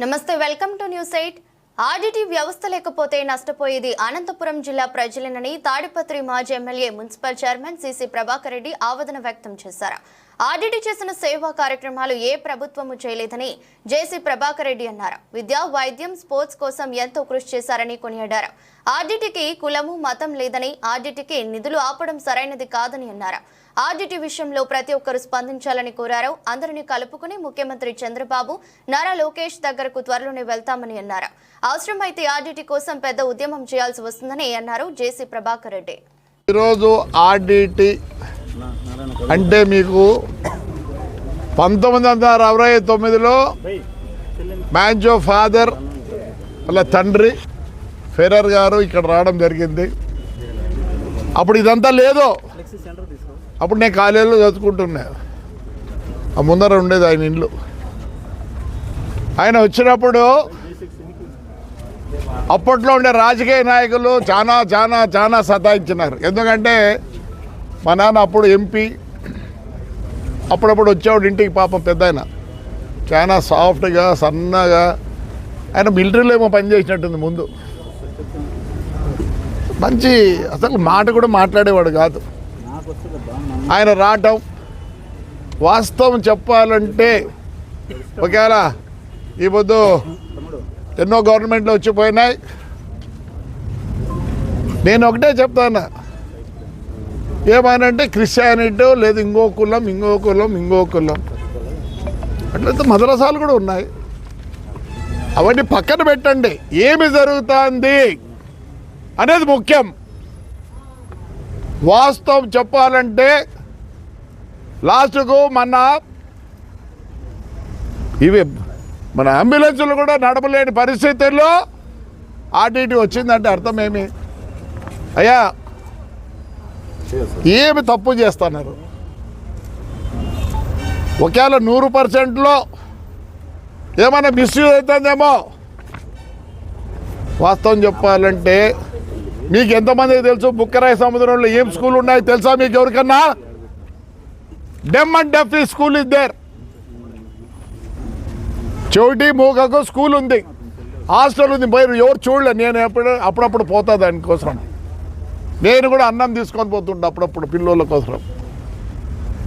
నమస్తే welcome to news eight. RDT వ్యవస్థ లేకపోతే నష్టపోయేది అనంతపురం జిల్లా ప్రజలేనని తాడిపత్రి మాజీ MLA municipal chairman CC Prabhakar Reddy ఆవేదన వ్యక్తం చేశారు. ఆర్డీటీ చేసిన సేవా కార్యక్రమాలు ఏ ప్రభుత్వము చేయలేదని జేసీ ప్రభాకర్ రెడ్డి అన్నారు. విద్య వైద్యం స్పోర్ట్స్ కోసం ఎంతో కృషి చేశారని కొనియాడారు. ఆర్డీటీకి కులము మతం లేదని ఆడిటికి నిధులు ఆపడం సరైనది కాదని అన్నారు. ఆర్డీటీ విషయంలో ప్రతి ఒక్కరూ స్పందించాలని కోరారు. అందరినీ కలుపుకుని ముఖ్యమంత్రి చంద్రబాబు నారా లోకేష్ దగ్గరకు త్వరలోనే వెళ్తామని అన్నారు. అవసరమైతే ఆర్డీటీ కోసం పెద్ద ఉద్యమం చేయాల్సి వస్తుందని అన్నారు జేసీ ప్రభాకర్ రెడ్డి. ఈరోజు అంటే మీకు పంతొమ్మిది వందల అరవై తొమ్మిదిలో మ్యాన్జో ఫాదర్ వాళ్ళ తండ్రి ఫెరర్ గారు ఇక్కడ రావడం జరిగింది. అప్పుడు ఇదంతా లేదో. అప్పుడు నేను కాలేజీలో చదువుకుంటున్నా. ఆ ముందర ఉండేది ఆయన ఇండ్లు. ఆయన వచ్చినప్పుడు అప్పట్లో ఉండే రాజకీయ నాయకులు చాలా చాలా చాలా సతాయించినారు. ఎందుకంటే మా నాన్న అప్పుడు ఎంపీ అప్పుడప్పుడు వచ్చేవాడు ఇంటికి పాపం పెద్ద ఆయన. చాలా సాఫ్ట్గా సన్నగా. ఆయన మిలిటరీలో ఏమో పనిచేసినట్టుంది ముందు. మంచి అసలు మాట కూడా మాట్లాడేవాడు కాదు. ఆయన రావటం వాస్తవం చెప్పాలంటే ఒకవేళ ఈ పొద్దు ఎన్నో గవర్నమెంట్లు వచ్చిపోయినాయి నేను ఒకటే చెప్తాను ఏమనంటే క్రిస్టియానిటీ లేదు ఇంకో కులం ఇంకో కులం ఇంకో కులం. అట్లయితే మదరసాలు కూడా ఉన్నాయి. అవన్నీ పక్కన పెట్టండి. ఏమి జరుగుతుంది అనేది ముఖ్యం. వాస్తవం చెప్పాలంటే లాస్ట్కు మన ఇవి మన అంబులెన్సులు కూడా నడపలేని పరిస్థితుల్లో ఆర్టీటీ వచ్చిందంటే అర్థం ఏమి? అయ్యా ఏమి తప్పు చేస్తున్నారు? ఒకవేళ నూరు పర్సెంట్లో ఏమైనా మిస్యూజ్ అవుతుందేమో? వాస్తవం చెప్పాలంటే మీకు ఎంతమందికి తెలుసు? బుక్కరాయ సముద్రంలో ఏం స్కూల్ ఉన్నాయి తెలుసా మీకు ఎవరికన్నా? Dumb and deaf school is there చెవిటి మూకకు స్కూల్ ఉంది. హాస్టల్ ఉంది. పోయి ఎవరు చూడలే. నేను ఎప్పుడు అప్పుడప్పుడు పోతా దానికోసం. నేను కూడా అన్నం తీసుకొని పోతుండే అప్పుడప్పుడు పిల్లల కోసం.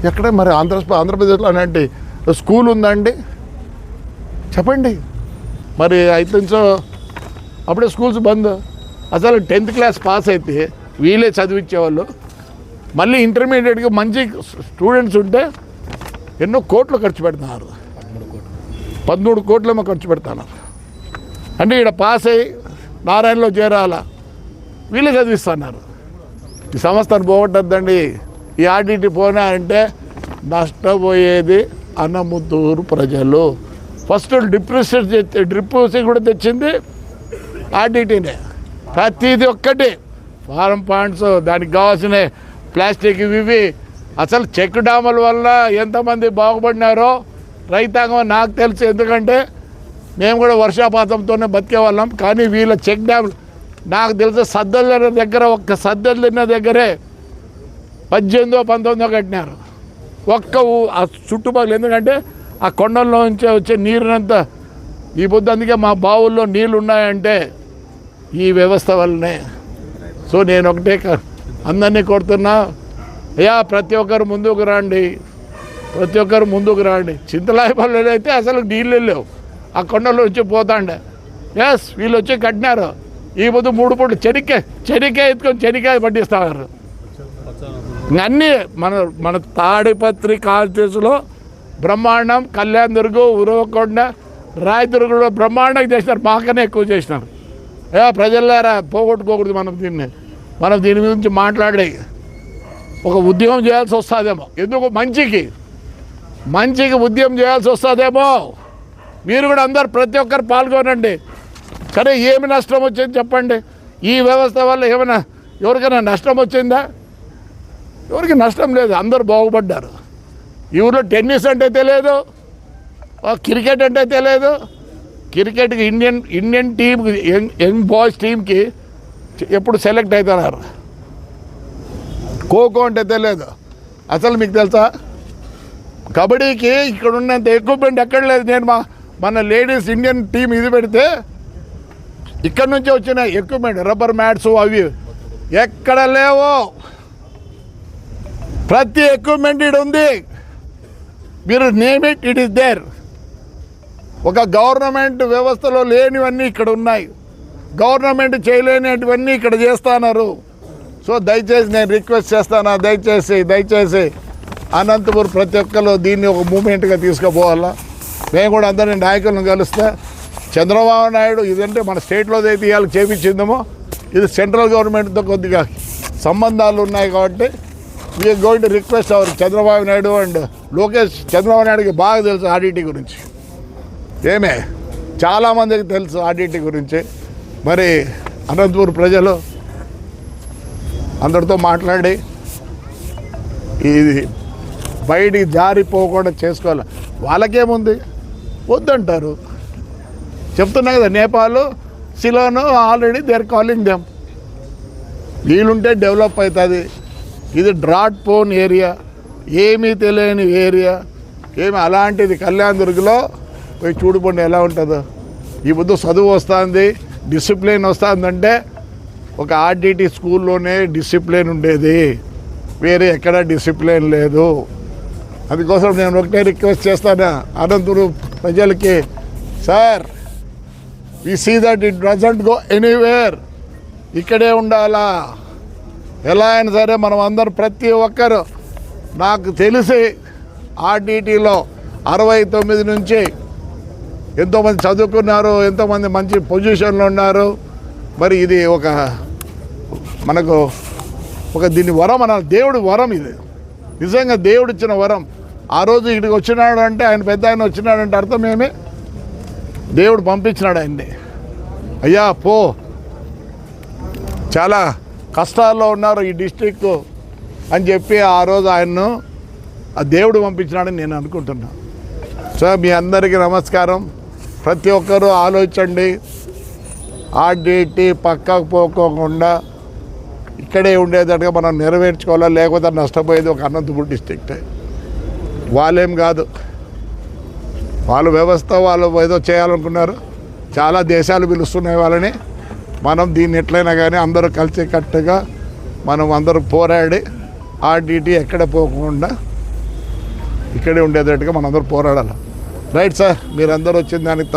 ఎక్కడే మరి ఆంధ్ర ఆంధ్రప్రదేశ్లో అలాంటి స్కూల్ ఉందండి? చెప్పండి. మరి అయితే నుంచో అప్పుడే స్కూల్స్ బంద్. అసలు టెన్త్ క్లాస్ పాస్ అయితే వీళ్ళే చదివించేవాళ్ళు. మళ్ళీ ఇంటర్మీడియట్కి మంచి స్టూడెంట్స్ ఉంటే ఎన్నో కోట్లు ఖర్చు పెడుతున్నారు పదమూడు కోట్లేమో ఖర్చు పెడతాను అంటే ఇక్కడ పాస్ అయ్యి నారాయణలో చేరాల? వీళ్ళే చదివిస్తున్నారు. ఈ సంస్థను పోగొట్టద్దండి. ఈ ఆర్డిటి పోనా అంటే నష్టపోయేది అన్నముత్తూరు ప్రజలు. ఫస్ట్ డిప్రెషన్ డిప్రెషన్ కూడా తెచ్చింది ఆర్డిటీనే. ప్రతిది ఒక్కటి. ఫారం పాయింట్స్ దానికి కావాల్సిన ప్లాస్టిక్ ఇవి ఇవి. అసలు చెక్ డాముల వల్ల ఎంతమంది బాగుపడినారో రైతాంగం నాకు తెలుసు. ఎందుకంటే మేము కూడా వర్షాపాతంతోనే బతికే వాళ్ళం కానీ వీళ్ళ చెక్ డ్యాములు నాకు తెలిసి సద్దెల దగ్గర ఒక్క సద్దెలు దగ్గరే పద్దెనిమిదో పంతొమ్మిదో కట్టినారు. ఒక్క ఊ- ఆ చుట్టుపక్కల ఎందుకంటే ఆ కొండల్లో నుంచి వచ్చే నీరునంతా ఈ పొద్దు అందుకే మా బావుల్లో నీళ్ళు ఉన్నాయంటే ఈ వ్యవస్థ వల్లనే. సో నేను ఒకటే క- అందరినీ కొడుతున్నా అయ్యా ప్రతి ఒక్కరు ముందుకు రండి. ప్రతి ఒక్కరు ముందుకు రండి. చింతలాయపల్లిలో అయితే అసలు నీళ్ళు లేవు. ఆ కొండలో వచ్చి పోతాండే. ఎస్ వీళ్ళు వచ్చి కట్టినారు. ఈ ముందు మూడు పూట్లు చెనిక్కాయ చెనిక్కాయ ఎత్తుకొని చెనిక్కాయ పండిస్తారు అన్నీ మన మన తాడిపత్రి కాన్స్టిట్యూన్సీలో బ్రహ్మాండం కళ్యాణ్ దుర్గు ఉరవకొండ రాయదుర్గలో బ్రహ్మాండంగా చేసినారు. మాకనే ఎక్కువ చేసినారు. ఏ ప్రజలారా పోగొట్టుకోకూడదు మనం దీన్ని. మనం దీని గురించి మాట్లాడే ఒక ఉద్యమం చేయాల్సి వస్తుందేమో. ఎందుకు? మంచికి. మంచికి ఉద్యమం చేయాల్సి వస్తుందేమో. మీరు కూడా అందరు ప్రతి ఒక్కరు పాల్గొనండి. సరే ఏమి నష్టం వచ్చింది చెప్పండి. ఈ వ్యవస్థ వల్ల ఏమైనా ఎవరికైనా నష్టం వచ్చిందా? ఎవరికి నష్టం లేదు అందరూ బాగుపడ్డారు. ఈ ఊళ్ళో టెన్నిస్ అంటే తెలియదు క్రికెట్ అంటే తెలియదు క్రికెట్కి ఇండియన్ ఇండియన్ టీంకి యంగ్ యంగ్ బాయ్స్ టీంకి ఎప్పుడు సెలెక్ట్ అవుతున్నారు? ఖోఖో అంటే తెలియదు అసలు మీకు తెలుసా? కబడ్డీకి ఇక్కడ ఉన్నంత ఎక్విప్మెంట్ ఎక్కడ లేదు. నేను మా మన లేడీస్ ఇండియన్ టీం ఇది పెడితే ఇక్కడ నుంచి వచ్చిన ఎక్విప్మెంట్ రబ్బర్ మ్యాట్స్ అవి ఎక్కడ లేవో. ప్రతి ఎక్విప్మెంట్ ఇడు ఉంది. మీరు name it it is there ఒక గవర్నమెంట్ వ్యవస్థలో లేనివన్నీ ఇక్కడ ఉన్నాయి. గవర్నమెంట్ చేయలేనివన్నీ ఇక్కడ చేస్తున్నారు. సో దయచేసి నేను రిక్వెస్ట్ చేస్తాను? దయచేసి దయచేసి అనంతపురం ప్రతి ఒక్కరు దీన్ని ఒక మూమెంట్గా తీసుకుపోవాలా? మేము కూడా అందరినీ నాయకులను కలుస్తా. చంద్రబాబు నాయుడు ఇదంటే మన స్టేట్లో అయితే ఇవాళ చేపించిందేమో? ఇది సెంట్రల్ గవర్నమెంట్తో కొద్దిగా సంబంధాలు ఉన్నాయి కాబట్టి we're going to request our Chandrababu Naidu and Lokesh Chandrababu నాయుడుకి బాగా తెలుసు ఆడిటీ గురించి. ఏమే? చాలామందికి తెలుసు ఆడిటీ గురించి. మరి అనంతపూర్ ప్రజలు అందరితో మాట్లాడి ఇది బయటికి జారిపోకుండా చేసుకోవాలి. వాళ్ళకేముంది? వద్దంటారు. చెప్తున్నా కదా Nepal Ceylon already there calling them వీలుంటే డెవలప్ అవుతుంది. ఇది డ్రాట్ పోన్ ఏరియా ఏమీ తెలియని ఏరియా ఏమి అలాంటిది కళ్యాణ్ దుర్గ్లో పోయి చూడుకోండి ఎలా ఉంటుందో. ఈ పొద్దు చదువు వస్తుంది డిసిప్లిన్ వస్తుందంటే ఒక ఆర్డిటి స్కూల్లోనే డిసిప్లిన్ ఉండేది. వేరే ఎక్కడ డిసిప్లిన్ లేదు. అందుకోసం నేను ఒకటే రిక్వెస్ట్ చేస్తాను అనంతపురం ప్రజలకి. Sir we see that it doesn't go anywhere ఇక్కడే ఉండాలా? ఎలా అయినా సరే మనం అందరం ప్రతి ఒక్కరు నాకు తెలిసి ఆర్డీటీలో అరవై తొమ్మిది నుంచి ఎంతోమంది చదువుకున్నారు ఎంతోమంది మంచి పొజిషన్లో ఉన్నారు. మరి ఇది ఒక మనకు ఒక దీని వరం అనాలి. దేవుడి వరం ఇది. నిజంగా దేవుడు ఇచ్చిన వరం. ఆ రోజు ఇక్కడికి వచ్చినాడు అంటే ఆయన పెద్ద ఆయన వచ్చినాడంటే అర్థం ఏమి? దేవుడు పంపించినాడు ఆయన్ని. అయ్యా పో. చాలా కష్టాల్లో ఉన్నారు ఈ డిస్ట్రిక్ట్ అని చెప్పి ఆ రోజు ఆయన్ను ఆ దేవుడు పంపించినాడని నేను అనుకుంటున్నా. సో మీ అందరికీ నమస్కారం. ప్రతి ఒక్కరూ ఆలోచించండి. ఆడిటి పక్కకు పోకోకుండా ఇక్కడే ఉండేటట్టుగా మనం నెరవేర్చుకోవాలా? లేకపోతే నష్టపోయేది ఒక అనంతపూర్ డిస్టిక్టే వాళ్ళేం కాదు. వాళ్ళ వ్యవస్థ వాళ్ళు ఏదో చేయాలనుకున్నారు. చాలా దేశాలు పిలుస్తున్నాయి వాళ్ళని. మనం దీన్ని ఎట్లయినా కానీ అందరూ కలిసి కట్టుగా మనం అందరూ పోరాడి ఆర్డిటి ఎక్కడ పోకుండా ఇక్కడే ఉండేటట్టుగా మనం అందరూ పోరాడాలి. రైట్ సార్ మీరందరూ వచ్చిన దానికి